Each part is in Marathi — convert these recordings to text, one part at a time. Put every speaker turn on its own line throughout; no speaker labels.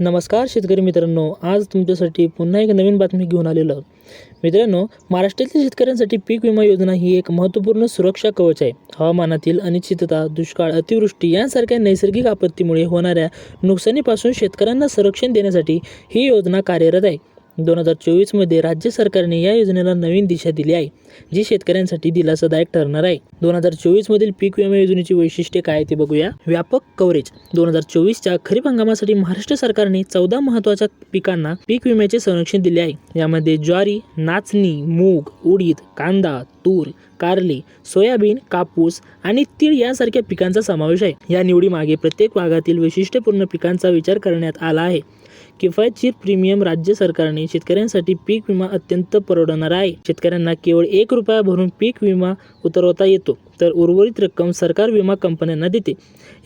नमस्कार शेतकरी मित्रांनो आज तुमच्यासाठी पुन्हा एक नवीन बातमी घेऊन आलेलो. मित्रांनो महाराष्ट्रातील शेतकऱ्यांसाठी पीक विमा योजना ही एक महत्त्वपूर्ण सुरक्षा कवच आहे. हवामानातील अनिश्चितता दुष्काळ अतिवृष्टी यांसारख्या नैसर्गिक आपत्तीमुळे होणाऱ्या नुकसानीपासून शेतकऱ्यांना संरक्षण देण्यासाठी ही योजना कार्यरत आहे. दोन हजार चोवीसमध्ये राज्य सरकारने या योजनेला नवीन दिशा दिली आहे जी शेतकऱ्यांसाठी दिलासादायक ठरणार आहे. दोन हजार चोवीसमधील पीक विमा योजनेची वैशिष्ट्ये काय ते बघूया. व्यापक कव्हरेज दोन हजार चोवीसच्या खरीप हंगामासाठी महाराष्ट्र सरकारने चौदा महत्त्वाच्या पिकांना पीक विम्याचे संरक्षण दिले आहे. यामध्ये ज्वारी नाचणी मूग उडीद कांदा तूर कारली सोयाबीन कापूस आणि तीळ यासारख्या पिकांचा समावेश आहे. या निवडीमागे प्रत्येक भागातील वैशिष्ट्यपूर्ण पिकांचा विचार करण्यात आला आहे. किफायतशीर प्रीमियम राज्य सरकारने शेतकऱ्यांसाठी पीक विमा अत्यंत परवडणारा आहे. शेतकऱ्यांना केवळ एक रुपया भरून पीक विमा उतरवता येतो. तर उर्वरित रक्कम सरकार विमा कंपन्यांना देते.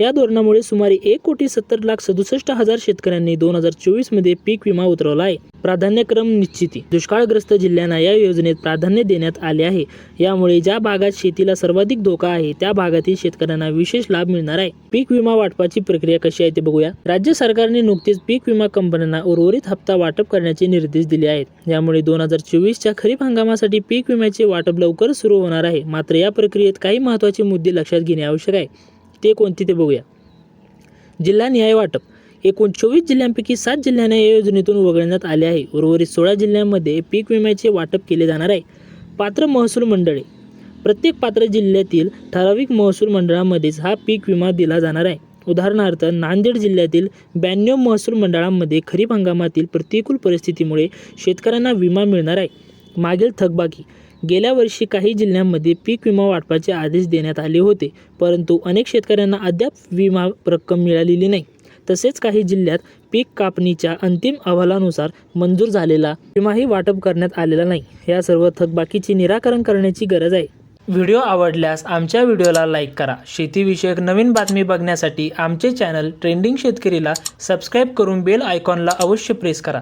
या धोरणामुळे सुमारे एक कोटी सत्तर लाख सदुसष्ट हजार शेतकऱ्यांनी दोन हजार चोवीसमध्ये पीक विमा उतरवला आहे. प्राधान्यक्रम निश्चिती. दुष्काळग्रस्त जिल्ह्यांना या योजनेत प्राधान्य देण्यात आले आहे. यामुळे ज्या भागात शेतीला सर्वाधिक धोका आहे त्या भागातील शेतकऱ्यांना विशेष लाभ मिळणार आहे. पीक विमा वाटपाची प्रक्रिया कशी आहे ते बघूया. राज्य सरकारने नुकतेच पीक विमा कंपन्यांना उर्वरित हप्ता वाटप करण्याचे निर्देश दिले आहेत. यामुळे दोन हजार चोवीसच्या खरीप हंगामासाठी पीक विम्याचे वाटप लवकर सुरू होणार आहे. मात्र या प्रक्रियेत काही महत्त्वाचे मुद्दे लक्षात घेणे आवश्यक आहे. ते कोणते ते बघूया. जिल्हा न्याय वाटप. एकूण चोवीस जिल्ह्यांपैकी सात जिल्ह्यांना या योजनेतून वगळण्यात आले आहे. उर्वरित सोळा जिल्ह्यांमध्ये पीक विम्याचे वाटप केले जाणार आहे. पात्र महसूल मंडळे. प्रत्येक पात्र जिल्ह्यातील ठराविक महसूल मंडळामध्येच हा पीक विमा दिला जाणार आहे. उदाहरणार्थ नांदेड जिल्ह्यातील ब्याण्णव महसूल मंडळांमध्ये खरीप हंगामातील प्रतिकूल परिस्थितीमुळे शेतकऱ्यांना विमा मिळणार आहे. मागील थकबाकी. गेल्या वर्षी काही जिल्ह्यांमध्ये पीक विमा वाटपाचे आदेश देण्यात आले होते परंतु अनेक शेतकऱ्यांना अद्याप विमा रक्कम मिळालेली नाही. तसेच काही जिल्ह्यात पीक कापणीच्या अंतिम अहवालानुसार मंजूर झालेला विमाही वाटप करण्यात आलेला नाही. या सर्व थकबाकीचे निराकरण करण्याची गरज आहे. व्हिडिओ आवडल्यास आमच्या व्हिडिओला लाईक करा. शेतीविषयक नवीन बातमी बघण्यासाठी आमचे चॅनल ट्रेंडिंग शेतकरीला सबस्क्राईब करून बेल आयकॉनला अवश्य प्रेस करा.